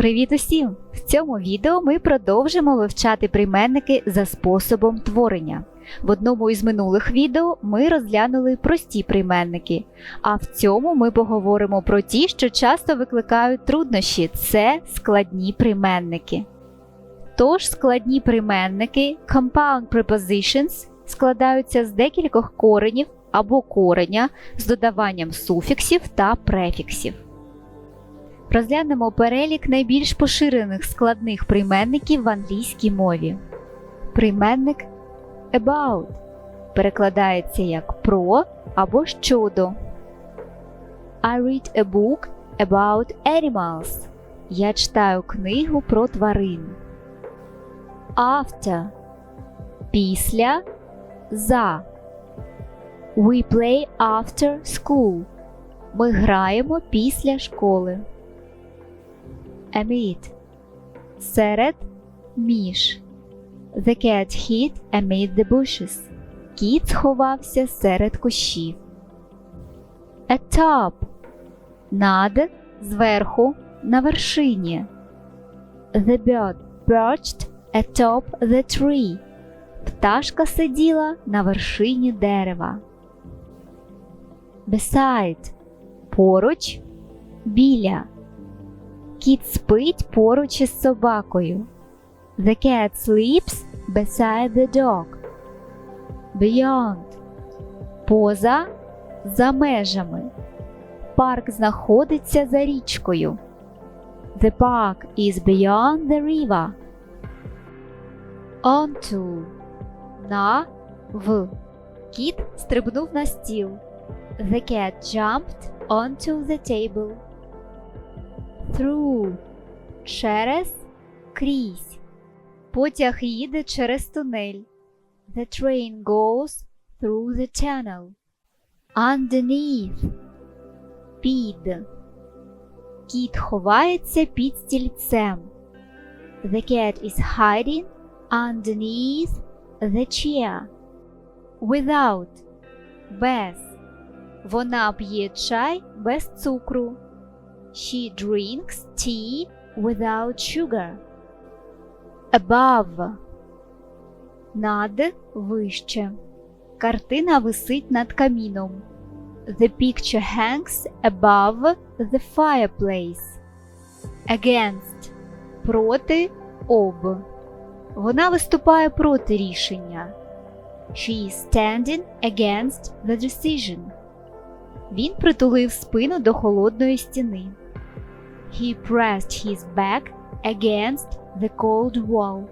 Привіт усім! В цьому відео ми продовжимо вивчати прийменники за способом творення. В одному із минулих відео ми розглянули прості прийменники, а в цьому ми поговоримо про ті, що часто викликають труднощі це складні прийменники. Тож складні прийменники compound prepositions складаються з декількох коренів або кореня з додаванням суфіксів та префіксів. Розглянемо перелік найбільш поширених складних прийменників в англійській мові. Прийменник about перекладається як про або щодо. I read a book about animals. Я читаю книгу про тварин. After після за. We play after school. Ми граємо після школи. Amid серед між. The cat hid amid the bushes. Кіт сховався серед кущів. Atop над, зверху, на вершині. The bird perched atop the tree. Пташка сиділа на вершині дерева. Beside поруч, біля. Кіт спить поруч із собакою. The cat sleeps beside the dog. Beyond поза за межами. Парк знаходиться за річкою. The park is beyond the river. Onto на в. Кіт стрибнув на стіл. The cat jumped onto the table. Through через крізь. Потяг їде через тунель. The train goes through the tunnel. Underneath під. Кіт ховається під стільцем. The cat is hiding underneath the chair. Without без. Вона п'є чай без цукру. She drinks tea without sugar. Above над вище. Картина висить над каміном. The picture hangs above the fireplace. Against проти об. Вона виступає проти рішення. She is standing against the decision. Він притулив спину до холодної стіни. He pressed his back against the cold wall.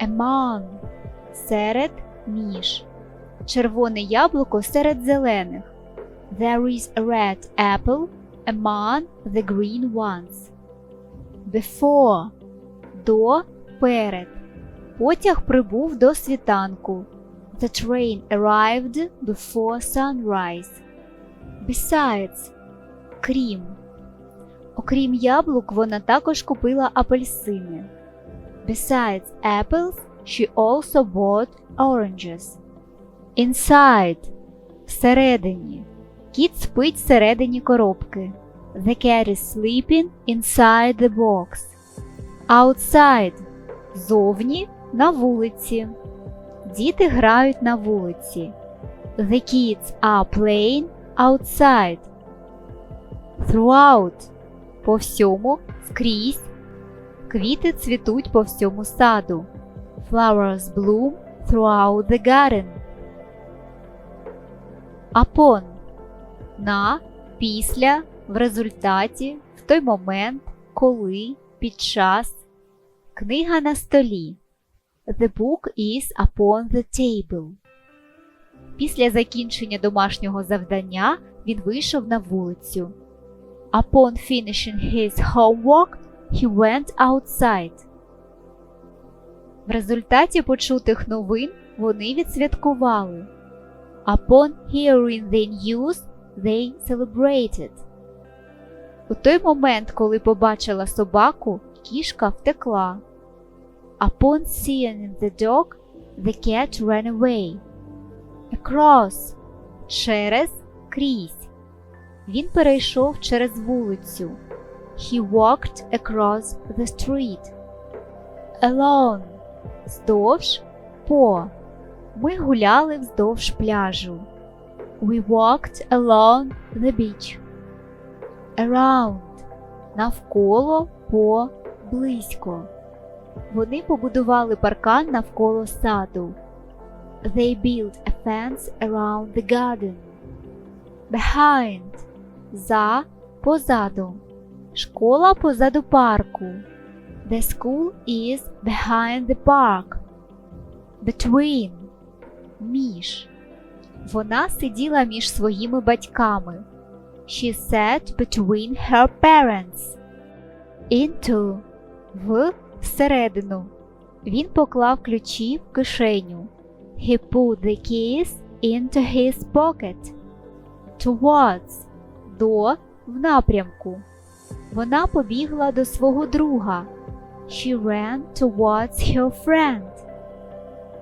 Among серед між. Червоне яблуко серед зелених. There is a red apple among the green ones. Before до перед. Потяг прибув до світанку. The train arrived before sunrise. Besides крім. Окрім яблук, вона також купила апельсини. Besides apples, she also bought oranges. Inside всередині. Кіт спить всередині коробки. The cat is sleeping inside the box. Outside зовні на вулиці. Діти грають на вулиці. The kids are playing outside. Throughout по всьому скрізь. Квіти цвітуть по всьому саду. Flowers bloom throughout the garden. Upon на, після, в результаті, в той момент, коли, під час. Книга на столі. The book is upon the table. Після закінчення домашнього завдання він вийшов на вулицю. Upon finishing his homework, he went outside. В результаті почутих новин вони відсвяткували. Upon hearing the news, they celebrated. У той момент, коли побачила собаку, кішка втекла. Upon seeing the dog, the cat ran away. Across через крізь. Він перейшов через вулицю. He walked across the street. Alone. Вздовж по. Ми гуляли вздовж пляжу. We walked along the beach. Around. Навколо по близько. Вони побудували паркан навколо саду. They built a fence around the garden. Behind. За позаду. Школа позаду парку. The school is behind the park. Between. Між. Вона сиділа між своїми батьками. She sat between her parents. Into. В всередину. Він поклав ключі в кишеню. He put the keys into his pocket. Towards. До в напрямку. Вона побігла до свого друга. She ran towards her friend.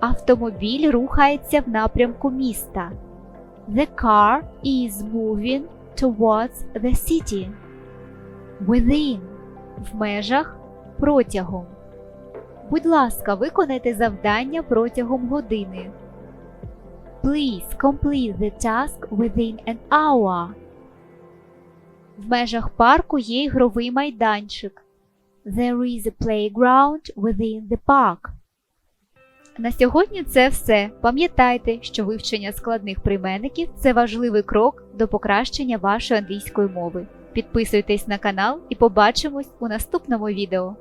Автомобіль рухається в напрямку міста. The car is moving towards the city. Within. В межах протягом. Будь ласка, виконайте завдання протягом години. Please complete the task within an hour. В межах парку є ігровий майданчик. There is a playground within the park. На сьогодні це все. Пам'ятайте, що вивчення складних прийменників це важливий крок до покращення вашої англійської мови. Підписуйтесь на канал і побачимось у наступному відео.